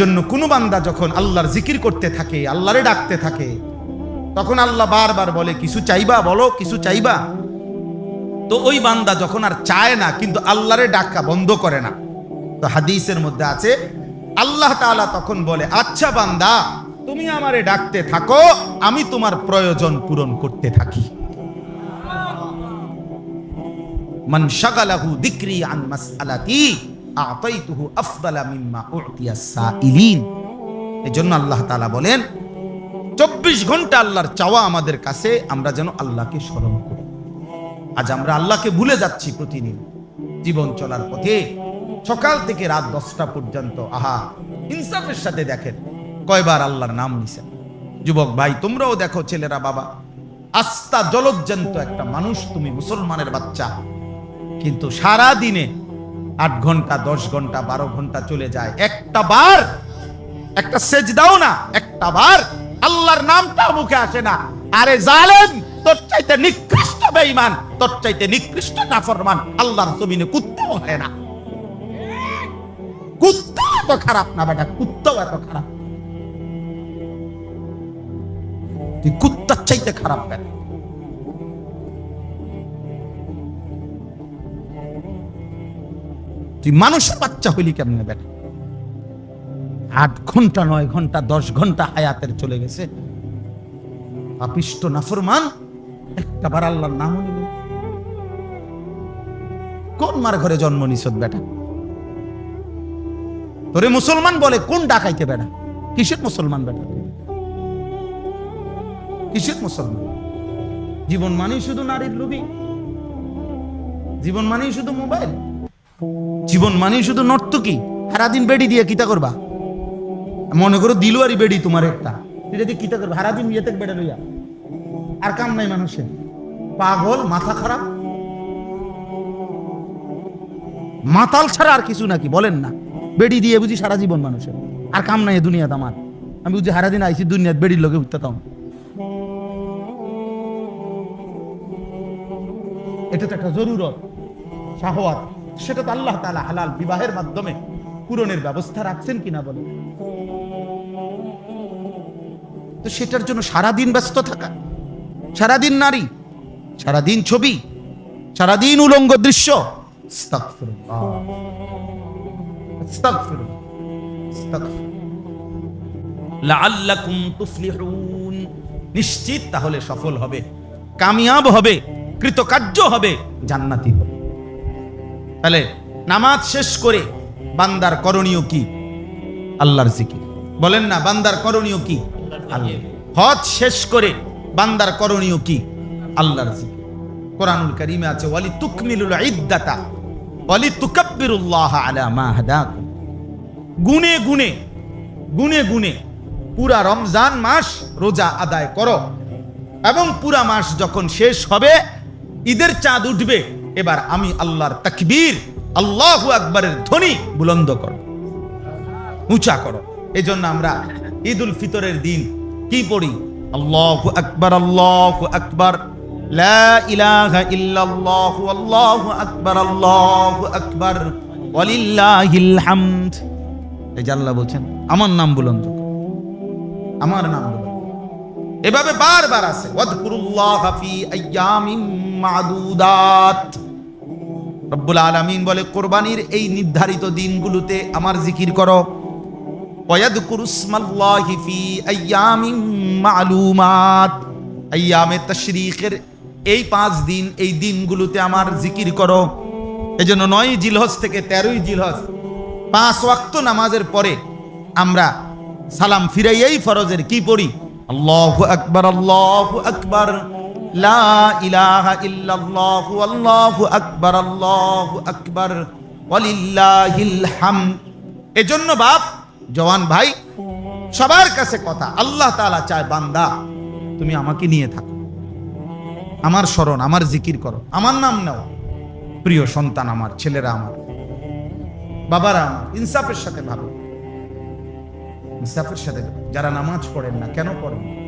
জন্য কোনো বান্দা যখন আল্লাহর জিকির করতে থাকে, আল্লাহরে ডাকতে থাকে, তখন আল্লাহ বারবার বলে, কিছু চাইবা বলো, কিছু চাইবা? তো ওই বান্দা যখন আর চায় না, কিন্তু আল্লাহরে ডাকা বন্ধ করে না। তো হাদিসের মধ্যে আছে, আল্লাহ তাআলা তখন বলে আচ্ছা বান্দা, তুমি আমারে ডাকতে থাকো, আমি তোমার প্রয়োজন পূরণ করতে থাকি। মান শাগালাহু যিকরি আন মাসআলাতি আতাইতুহু আফদালা মিম্মা উতিয়াস সাইলিন এজন্য আল্লাহ তাআলা বলেন, চব্বিশ ঘণ্টা আল্লাহর চাওয়া আমাদের কাছে, আমরা যেন আল্লাহকে স্মরণ করি। আজ আমরা আল্লাহকে ভুলে যাচ্ছি প্রতিদিন জীবন চলার পথে। সকাল থেকে রাত দশটা পর্যন্ত, আহা, ইনসাফের সাথে দেখেন, কয়বার আল্লাহর নাম নিছেন। যুবক ভাই, তোমরাও দেখো ছেলেরা, বাবা আস্তা জলজ্জান্ত একটা মানুষ, তুমি মুসলমানের বাচ্চা। কিন্তু সারা দিনে আট ঘণ্টা, দশ ঘণ্টা, বারো ঘণ্টা চলে যায়। একটা বার, একটা সেজ দাও না, একটা বার আল্লাহর নামটা মুখে আসে না। আরে জালেম, তোর চাইতে নিকৃষ্ট বেঈমান, তোর চাইতে নিকৃষ্ট নাফরমান, আল্লাহর জমিনে কুত্তাও হয় না। কুত্তা এত খারাপ না বেটা, কুত্তাও এত খারাপ। কুত্তার চাইতে খারাপ বেটা। তুই মানুষের বাচ্চা হইলি কেমনে বেটা? আট ঘণ্টা, নয় ঘণ্টা, দশ ঘণ্টা হায়াতের চলে গেছে। পাপিষ্ট, নাফরমান একটা বার আল্লাহর নাম নিল কোন মার ঘরে জন্ম নিছত বেটা? তোরে মুসলমান বলে কোন ডাকাইতে বেটা? কিসের মুসলমান বেটা? কিসের মুসলমান? জীবন মানেই শুধু নারীর লোভী। জীবন মানেই শুধু মোবাইল। জীবন মানেই শুধু নর্তকী সারাদিন বেডি দিয়ে কিতা করবা? মনে করো দিলুয়ারি বেডি তোমার একটা। এটা দিয়ে কিতা করবা? সারাদিন ইয়েতে বেড়ে লইয়া। আর কাম নাই মানুষের। পাগল, মাথা খারাপ। মাতাল ছাড়া আর কিছু নাকি? বলেন না। বেডি দিয়ে বুঝি সারা জীবন মানুষের। আর কাম নাই দুনিয়াতে আমার। আমি বুঝি সারাদিন আইসি দুনিয়াত বেডির লোকে উঠতে এটা তো একটা জরুরত শাহওয়াত সেটা তো আল্লাহ তাআলা হালাল বিবাহের মাধ্যমে পূরণের ব্যবস্থা রাখছেন কিনা বলে তো সেটার জন্য সারাদিন ব্যস্ত থাকা, সারাদিন নারী, সারাদিন ছবি, সারাদিন উলঙ্গ দৃশ্য। নিশ্চিত তাহলে সফল হবে, কামিয়াব হবে, কৃতকার্য হবে, জান্নাতি হবে। তাহলে নামাজ শেষ করে বান্দার করণীয় কি? আল্লাহর জিকির। বলেন না, বান্দার করণীয় কি? হজ শেষ করে বান্দার করণীয় কি? আল্লাহর জিকির। কোরআনুল কারীমে আছে ওয়ালি তুকমিলুল ইদ্দাতা ওয়ালি তুকাব্বিরুল্লাহ আলা মা গুনে গুনে গুনে গুনে পুরা রমজান মাস রোজা আদায় করো এবং পুরা মাস যখন শেষ হবে, ঈদের চাঁদ উঠবে এবার আমি আল্লাহর তাকবীর, আল্লাহ আকবরের ধ্বনি বুলন্দ করো, উঁচা করো। এই জন্য আমরা ঈদ উল ফিতরের দিন কি পড়ি? আল্লাহ আকবর আল্লাহ আকবর বলছেন, আমার নাম বুলন্দ আমার নাম বুলন্দ এভাবে বারবার আছে মাদুদাত। রব্বুল আলামিন বলে, কোরবানির এই নির্ধারিত দিনগুলোতে আমার জিকির করো। আইয়ামে তাশরীকের এই পাঁচ দিন, এই দিনগুলোতে আমার জিকির করো। এজন্য নয় জিলহজ থেকে তেরোই জিলহজ, পাঁচ ওয়াক্ত নামাজের পরে আমরা সালাম ফিরাইয়াই ফরজের কি পড়ি? আল্লাহু আকবার আল্লাহু আকবার। লা ইলাহা ইল্লাল্লাহু আল্লাহু আকবার আল্লাহু আকবার, ওয়ালিল্লাহিল এজন্য বাপ, জওয়ান ভাই, সবার কাছে কথা, আল্লাহ তাআলা চায়, বান্দা, তুমি আমাকে নিয়ে থাকো আমার স্মরণ, আমার জিকির করো, আমার নাম নাও প্রিয় সন্তান আমার, ছেলেরা আমার, বাবারা আমার, ইনসাফের সাথে ভাবো ইনসাফের সাথে। যারা নামাজ পড়েন না, কেন পড়েন না?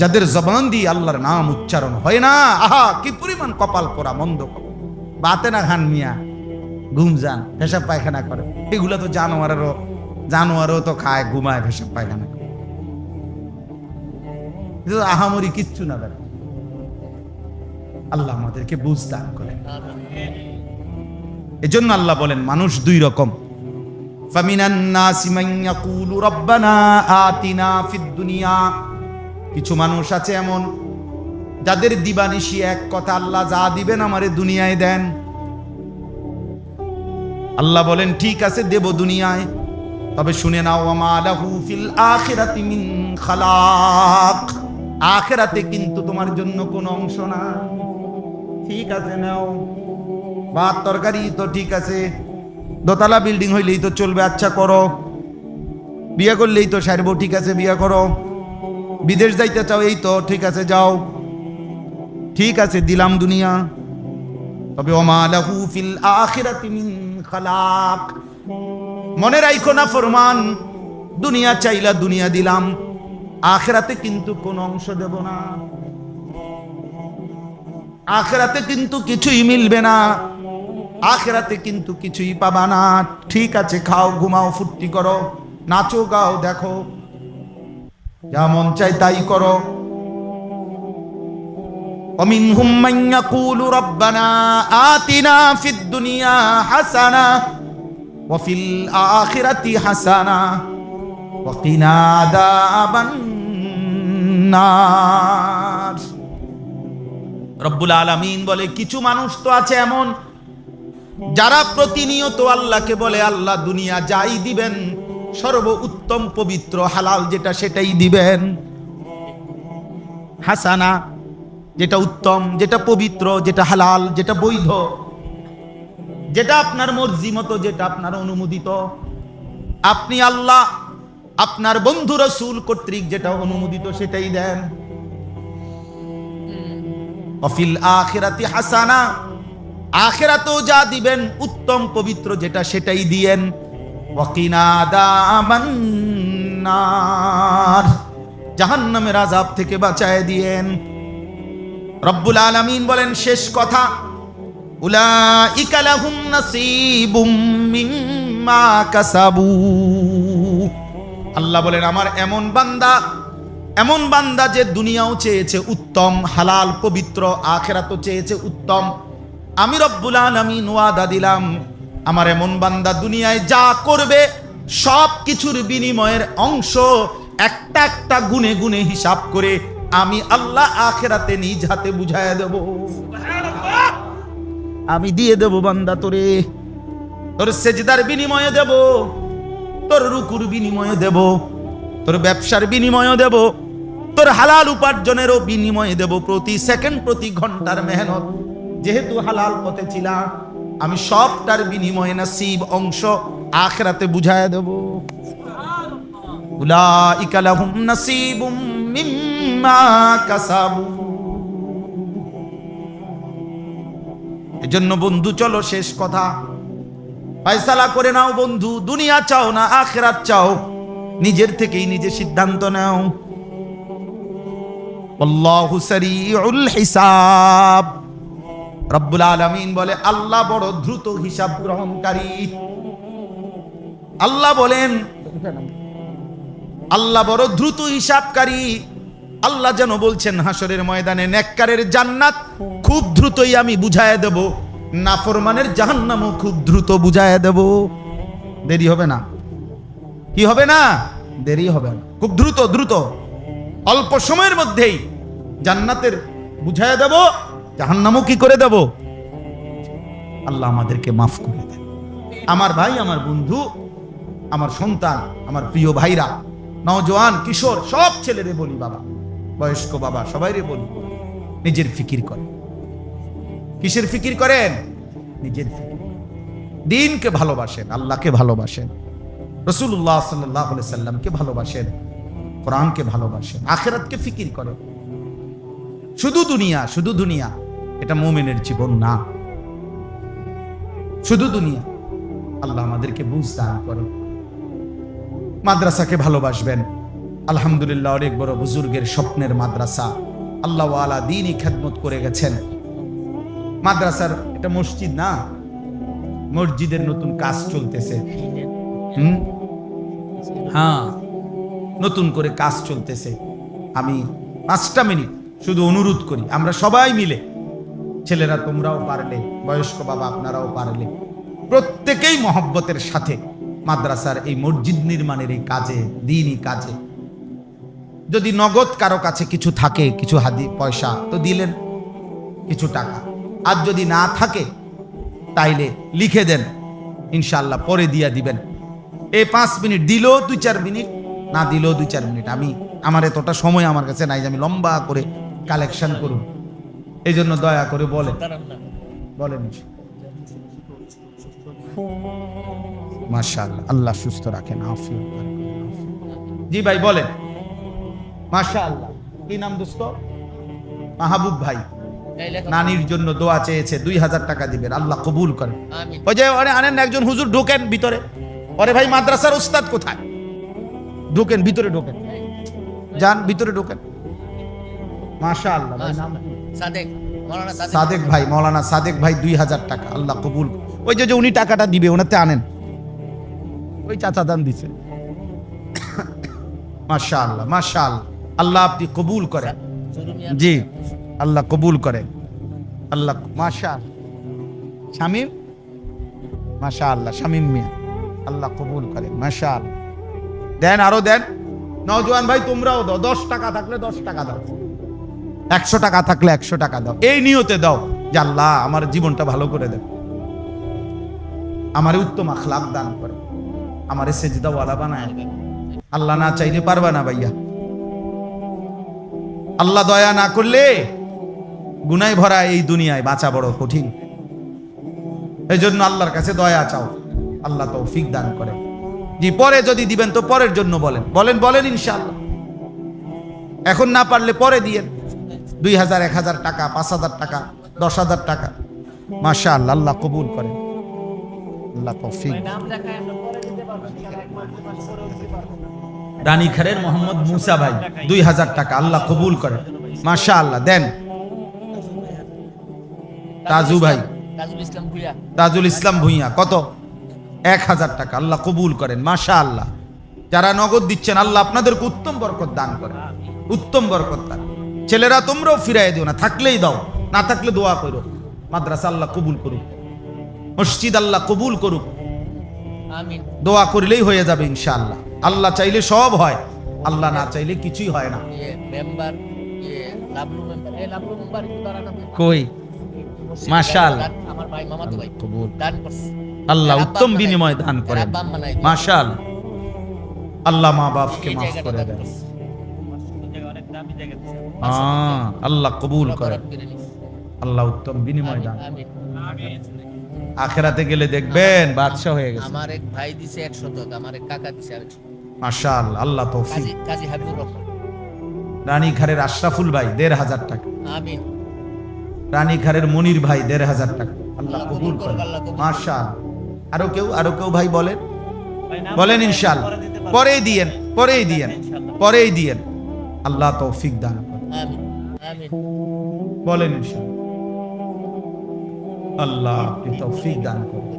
যাদের জবান দিয়ে আল্লাহর নাম উচ্চারণ হয় না, আহা, কি পরিমাণ কপাল পোড়া, মন্দ বাতে না খান মিয়া, ঘুম যান পেশাব পায়খানা করে। এগুলা তো জানোয়ারেরও, জানোয়ারও তো খায়, ঘুমায় ভেসব পায়খানা করে। আহামরি কিচ্ছু না বেটা আল্লাহ আমাদেরকে বুঝ দান করেন। এজন্য আল্লাহ বলেন, মানুষ দুই রকম। ফামিনান নাসি মান ইয়াকুলু রাব্বানা আতিনা ফিদ দুনিয়া। কিছু মানুষ আছে এমন, যাদের দিবানিশি এক কথা আল্লাহ যা দিবেন আমারে দুনিয়ায় দেন। আল্লাহ বলেন, ঠিক আছে, দেব দুনিয়ায়। তবে শুনে নাও আমা লাহু ফিল আখিরাতি খালাক। আখিরাতে কিন্তু তোমার জন্য কোনো অংশ না। ঠিক আছে, নাও। ভাত, তরকারি তো ঠিক আছে। দোতলা বিল্ডিং হইলেই তো চলবে আচ্ছা করো। বিয়ে করলেই তো সারবো, ঠিক আছে, বিয়ে করো। বিদেশ যাইতে চাও, এই তো, ঠিক আছে, যাও। ঠিক আছে, দিলাম দুনিয়া। তবে ওমা লাহু ফিল আখিরাতি মিন খালাক। মনে রাখো না ফরমান, দুনিয়া চাইলা দুনিয়া দিলাম, আখেরাতে কিন্তু কোন অংশ দেব না। আখেরাতে কিন্তু কিছুই মিলবে না, আখেরাতে কিন্তু কিছুই পাবা না। ঠিক আছে, খাও, ঘুমাও, ফুর্তি করো, নাচো, গাও, দেখো। যা মন চাই তাই করো ومنهم من يقول ربنا آتنا في الدنيا حسنة وفي الآخرة حسنة وقنا عذاب النار রব্বুল আলামিন বলে কিছু মানুষ তো আছে এমন যারা প্রতিনিয়ত আল্লাহকে বলে আল্লাহ দুনিয়া যাই দিবেন সর্ব উত্তম পবিত্র হালাল যেটা সেটাই দিবেন। হাসানা, যেটা উত্তম, যেটা পবিত্র, যেটা হালাল, যেটা বৈধ, যেটা আপনার মর্জি মতো, যেটা আপনার অনুমোদিত। আপনি আল্লাহ, আপনার বন্ধু রসুল কর্তৃক যেটা অনুমোদিত সেটাই দেন। অফিল আখেরাতি হাসানা, আখেরাতেও যা দিবেন, উত্তম পবিত্র যেটা সেটাই দিয়েন। ওয়াকিনা দাবান্নার জাহান্নামের আজাব থেকে বাঁচায় দিয়েন। রব্বুল আলামিন বলেন, শেষ কথা, উলাইকা লাহুম নাসিবুম মিম্মা কাসাবু। আল্লাহ বলেন, আমার এমন বান্দা এমন বান্দা যে দুনিয়াও চেয়েছে উত্তম, হালাল, পবিত্র, আখেরাতও চেয়েছে উত্তম। আমি রব্বুল আলামিন ওয়াদা দিলাম আমার এমন বান্দা দুনিয়ায় যা করবে, সব কিছুর বিনিময়ের অংশ একটা একটা গুনে গুনে হিসাব করে আমি আল্লাহ আখেরাতে নিজ হাতে বুঝায় দেব। আমি দিয়ে দেব বান্দা তোরে। তোর সেজদার বিনিময়ে দেব, তোর রুকুর বিনিময়ে দেব, তোর ব্যবসার বিনিময়ে দেব, তোর হালাল উপার্জনেরও বিনিময়ে দেব প্রতি সেকেন্ড, প্রতি ঘণ্টার মেহনত। যেহেতু হালাল পথে ছিলাম আমি সবটার বিনিময়ে নাসিব অংশ আখরাতে বুঝায় দেব। উলাইকা লাহুম নাসিবুম মিম্মা কাসাবু। এজন্য বন্ধু, চলো শেষ কথা। ফয়সালা করে নাও বন্ধু, দুনিয়া চাও না, আখেরাত চাও। নিজের থেকেই নিজে সিদ্ধান্ত নাও। আল্লাহু সারিউল হিসাব। রব্বুল আলামিন বলে, আল্লাহ বড় দ্রুত হিসাব গ্রহণকারী। আল্লাহ বলেন, আল্লাহ বড় দ্রুত হিসাবকারী। আল্লাহ যেন বলছেন, হাসরের ময়দানে নেককারের জান্নাত খুব দ্রুতই আমি বুঝায় দেব। নাফরমানের জাহান্নামও খুব দ্রুত বুঝায় দেব। দেরি হবে না। কি হবে না? দেরি হবে না। খুব দ্রুত দ্রুত। অল্প সময়ের মধ্যেই জান্নাতের বুঝায় দেব। জাহান্নামও কি করে দেব? আল্লাহ আমাদেরকে মাফ করে দেন। আমার ভাই, আমার বন্ধু, আমার সন্তান, আমার প্রিয় ভাইরা, নওজোয়ান, কিশোর, সব ছেলেরে বলি বাবা। বয়স্ক বাবা, সবাইরে বলি। নিজের ফিকির করে কিসের ফিকির করেন? নিজের ফিকির। দিনকে ভালোবাসেন, আল্লাহকে ভালোবাসেন রসুল্লাহ সাল্লাহ সাল্লামকে ভালোবাসেন, কোরআনকে ভালোবাসেন, আখেরাতকে ফিকির করেন। শুধু দুনিয়া শুধু দুনিয়া। এটা মোমেনের জীবন না। শুধু দুনিয়া। আল্লাহ আমাদেরকে বুঝ দান করেন। মাদ্রাসাকে ভালোবাসবেন। আলহামদুলিল্লাহ অনেক বড় বুজুর্গের স্বপ্নের মাদ্রাসা। আল্লাহ আলা দিনই খেদমত করে গেছেন। মাদ্রাসার এটা মসজিদ না? মসজিদের নতুন কাজ চলতেছে। হ্যাঁ। নতুন করে কাজ চলতেছে। আমি পাঁচটা মিনিট শুধু অনুরোধ করি। আমরা সবাই মিলে ছেলেরা তোমরাও পারলে, বয়স্ক বাবা আপনারাও পারলে। প্রত্যেকেই মহব্বতের সাথে মাদ্রাসার এই মসজিদ নির্মাণের এই কাজে, দিনই কাজে। যদি নগদ কারও কাছে কিছু থাকে, কিছু হাদি, পয়সা, তো দিলেন কিছু টাকা। আর যদি না থাকে, তাইলে লিখে দেন ইনশাল্লাহ পরে দিয়া দিবেন। এই পাঁচ মিনিট দিলেও দুই চার মিনিট, না দিলেও দুই চার মিনিট। আমি, আমার এতটা সময় আমার কাছে নাই যে আমি লম্বা করে কালেকশন করুন। এই জন্য দয়া করে বলেন বলেন মাশাআল্লাহ আল্লাহ সুস্থ রাখেন। জি ভাই বলেন। মাশাআল্লাহ। কি নাম দোস্ত? মাহবুব ভাই। নানির জন্য দোয়া চেয়েছে দুই হাজার টাকা দিবেন আল্লাহ কবুল করেন। ওই যে আনেন একজন হুজুর ঢোকেন ভিতরে। ওরে ভাই মাদ্রাসার উস্তাদ কোথায়? ঢোকেন ভিতরে ঢোকেন। যান ভিতরে ঢোকেন। মাশা আল্লাহ? সাদেক ভাই, মৌলানা সাদেক ভাই দুই হাজার টাকা, আল্লাহ কবুল ওই যে উনি টাকাটা দিবে, ওনাতে আনেন। ওই চাচা দান দিছে। মাশা আল্লাহ মাশা আল্লাহ আল্লাহ আপনি কবুল জি, আল্লাহ কবুল আল্লাহ মাশা শামিম? মাশা আল্লাহ শামিম মিয়া। আল্লাহ কবুল মাশা দেন, আরও দেন। নজওয়ান ভাই, তোমরাও দাও। দশ টাকা থাকলে দশ টাকা দাও। একশো টাকা থাকলে একশো টাকা দাও। এই নিয়তে দাও। যে আল্লাহ আমার জীবনটা ভালো করে দেন। আমারে উত্তম আখলাক দান করে। আমারে সেজদাওয়ালা বানায় আল্লাহ না চাইলে পারবা না ভাইয়া। আল্লাহ দয়া না করলে গুনায় ভরা এই দুনিয়ায় বাঁচা বড় কঠিন। এই জন্য আল্লাহর কাছে দয়া চাও। আল্লাহ তৌফিক দান করে। জি পরে যদি দিবেন তো পরের জন্য বলেন। বলেন বলেন ইনশাআল্লাহ। এখন না পারলে পরে দিয়েন। দুই হাজার, এক হাজার টাকা, পাঁচ হাজার টাকা, দশ হাজার টাকা। মাশা আল্লাহ আল্লাহ কবুল করেন আল্লাহ রানীখারের মোহাম্মদ মুসা ভাই, দুই হাজার টাকা, আল্লাহ কবুল করেন মাশা আল্লাহ দেন। তাজু ভাই। তাজুল ইসলাম ভুইয়া, কত? এক হাজার টাকা, আল্লাহ কবুল করেন। মাশা আল্লাহ যারা নগদ দিচ্ছেন, আল্লাহ আপনাদেরকে উত্তম বরকত দান করেন। উত্তম বরকত দান ছেলেরা তোমরাও ফিরাই দিও না থাকলেই দাও। না থাকলে দোয়া করো। মাদ্রাসা আল্লাহ কবুল করুক। মসজিদ আল্লাহ কবুল করুক। দোয়া করলেই হয়ে যাবে ইনশাআল্লাহ। আল্লাহ চাইলে সব হয় আল্লাহ না চাইলে কিছুই হয় না। কই? মাশাআল্লাহ। আমার ভাই মামাতো ভাই। কবুল। দান করছে। আল্লাহ উত্তম বিনিময় দান করেন। মাশাল আল্লাহ মা বাপকে মাফ করে দান। আহ, আল্লাহ কবুল করে। আল্লাহ উত্তম বিনিময় দান আখেরাতে গেলে দেখবেন বাদশাহ হয়ে গেছে। আমার এক ভাই দিছে একশো টাকা আমার এক কাকা দিছে আরেকশো মাশাল আল্লাহ তৌফিক। কাজী কাজী হাবিবুর রহমান। রানীঘাটের আশরাফুল ভাই দেড় হাজার টাকা। আমিন। রানীঘাটের মনির ভাই দেড় হাজার টাকা। আল্লাহ কবুল কবুল করেন করুক, আল্লাহ কবুল করুক। মাশাল আরও কেউ আরও কেউ ভাই বলেন? বলেন ইনশাল পরেই দিয়েন পরেই দিয়েন পরেই দিয়েন। আল্লাহ তৌফিক দান করেন। আমিন আমিন বলেন আল্লাহ আপনি তৌফিক দান করুন।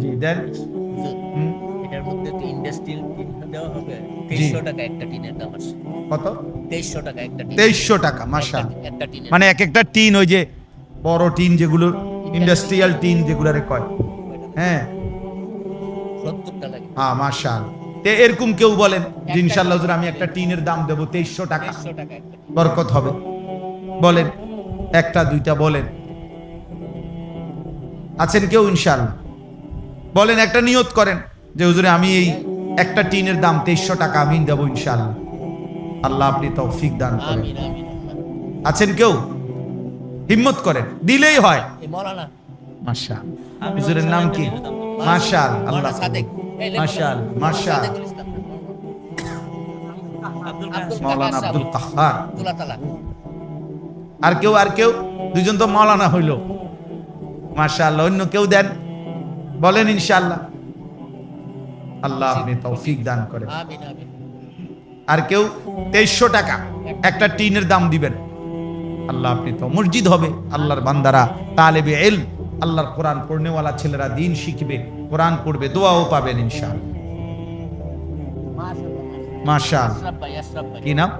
জি দেন। এটার মধ্যে তো ইন্ডাস্ট্রিয়াল টিন দেওয়া হবে। তেইশশো টাকা একটা টিনের দাম আছে। কত? টাকা একটা টিন তেইশশো টাকা মাসা একটা- একটা মানে এক একটা টিন ওই যে বড় টিন যেগুলো ইন্ডাস্ট্রিয়াল টিন যেগুলোরে কয়। হ্যাঁ। হ্যাঁ মার্শাল এরকম কেউ বলেন ইনশাল্লাহ আমি একটা টিনের দাম দেবো তেইশশো টাকা। বরকত হবে। বলেন একটা দুইটা বলেন। আছেন কেউ ইনশাল্লাহ বলেন একটা নিয়ত করেন যে হুজুরে আমি এই একটা টিনের দাম তেইশশো টাকা আমি দেবো ইনশাল্লাহ আল্লাহ আপনি তৌফিক দান করেন। আছেন কেউ? হিম্মত করেন। দিলেই হয়। হুজুরের নাম কি? মাশাল আল্লাহ। সাদেক। মাশাল মাশাল। মাওলানা আব্দুল তালা। আর কেউ আর কেউ? দুজন তো মাওলানা হইল। মাশাআল্লাহ অন্য কেউ দেন? বলেন ইনশাআল্লাহ। আল্লাহ আপনি তৌফিক দান করেন। আর কেউ? তেইশশো টাকা। একটা টিনের দাম দিবেন। আল্লাহ আপনি তো মসজিদ হবে। আল্লাহর বান্দারা তালেবে এল আল্লাহর কোরআন পড়নেওয়ালা ছেলেরা দিন শিখবে কোরআন পড়বে দোয়াও পাবেন ইনশাআল্লাহ। মাশা আশরাফ ভাই আশরাফ ভাই কি নাম?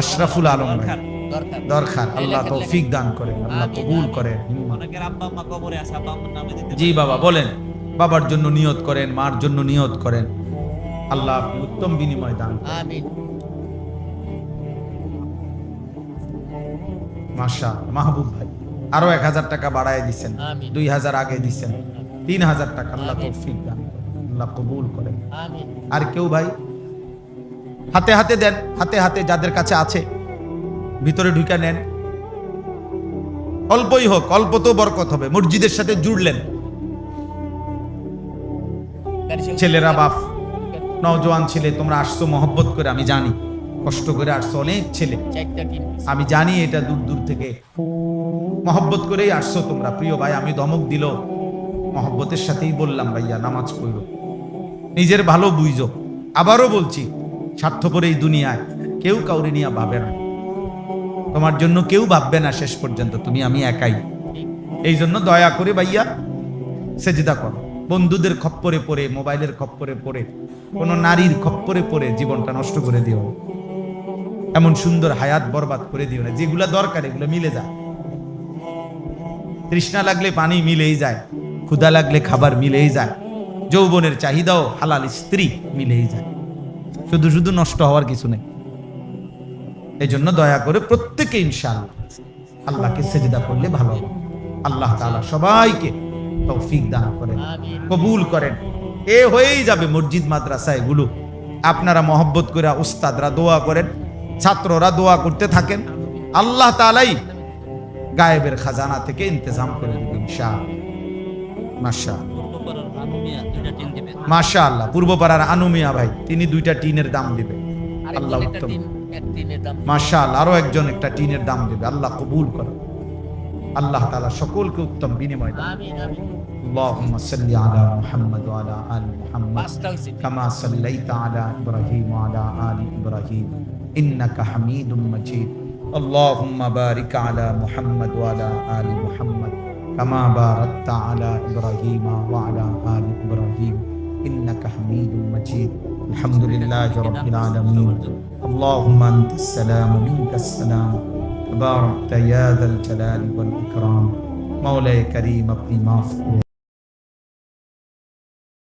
আশরাফুল আলম ভাই। দরকার। আল্লাহ তৌফিক দান করেন আল্লাহ কবুল করেন। জি বাবা বলেন। বাবার জন্য নিয়ত করেন মার জন্য নিয়ত করেন। আল্লাহ উত্তম বিনিময় দান আমিন। মাশা মাহবুব ভাই। আরও এক হাজার টাকা বাড়ায় দিচ্ছেন দুই হাজার আগে দিচ্ছেন তিন হাজার টাকা আল্লাহ। তৌফিক দান আল্লাহ কবুল করেন। আমিন। আর কেউ ভাই? হাতে হাতে দেন হাতে হাতে যাদের কাছে আছে ভিতরে ঢুকে নেন। অল্পই হোক অল্প তো বরকত হবে। মসজিদের সাথে জুড়লেন। ছেলেরা বাপ নওজোয়ান ছেলে তোমরা আসছো মহব্বত করে আমি জানি। কষ্ট করে আসছো অনেক ছেলে। আমি জানি এটা দূর দূর থেকে। মহব্বত করেই আসছো তোমরা। প্রিয় ভাই আমি দমক দিল। মহব্বতের সাথেই বললাম ভাইয়া নামাজ পড়ল নিজের ভালো বুঝো। আবারও বলছি স্বার্থপর এই দুনিয়ায় কেউ কাউরে নিয়ে ভাবে না। তোমার জন্য কেউ ভাববে না শেষ পর্যন্ত। তুমি আমি একাই। এই জন্য দয়া করে ভাইয়া সেজদা করো। বন্ধুদের খপ্পরে পড়ে মোবাইলের খপ্পরে পড়ে কোনো নারীর খপ্পরে পড়ে জীবনটা নষ্ট করে দিও। এমন সুন্দর হায়াত বরবাদ করে দিও না যেগুলা দরকার এগুলো মিলে যায়। তৃষ্ণা লাগলে পানি মিলেই যায় ক্ষুধা লাগলে খাবার মিলেই যায় যৌবনের চাহিদাও হালাল স্ত্রী মিলেই যায়। শুধু শুধু নষ্ট হওয়ার কিছু নেই। এই জন্য দয়া করে প্রত্যেকে ইনশাআল্লাহ আল্লাহকে সেজদা করলে ভালো হবে। আল্লাহ তাআলা সবাইকে তৌফিক দান করেন কবুল করেন। এ হয়েই যাবে মসজিদ মাদ্রাসা এগুলো। আপনারা মহব্বত করে উস্তাদরা দোয়া করেন ছাত্ররা দোয়া করতে থাকেন আল্লাহ তালাই গায়েবের খাজানা থেকে ইন্তজাম করে দেবেন শাহ মাশা পূর্বপাড়ার আনুমিয়া দুইটা টিন দিবে মাশা আল্লাহ পূর্বপাড়ার আনুমিয়া ভাই তিনি দুইটা টিনের দাম দিবে আরেকজন আল্লাহ একটা উত্তম টিন এক টিনের দাম মাশা আল্লাহ আরো একজন একটা টিনের দাম দেবে আল্লাহ কবুল করে আল্লাহ তাআলা সকলকে উত্তম বিনিময় দেন আমিন আমিন اللهم صل على محمد وعلى ال محمد পাঁচটা হইছে كما صليت على ابراهيم وعلى ال ابراهيم إنك حميد مجيد. اللهم بارك على محمد وعلى آل محمد كما باركت على إبراهيم وعلى آل إبراهيم. إنك حميد مجيد. الحمد لله رب العالمين. اللهم أنت السلام منك السلام. تباركت يا ذا الجلال والإكرام. مولاي كريم اقضي معفو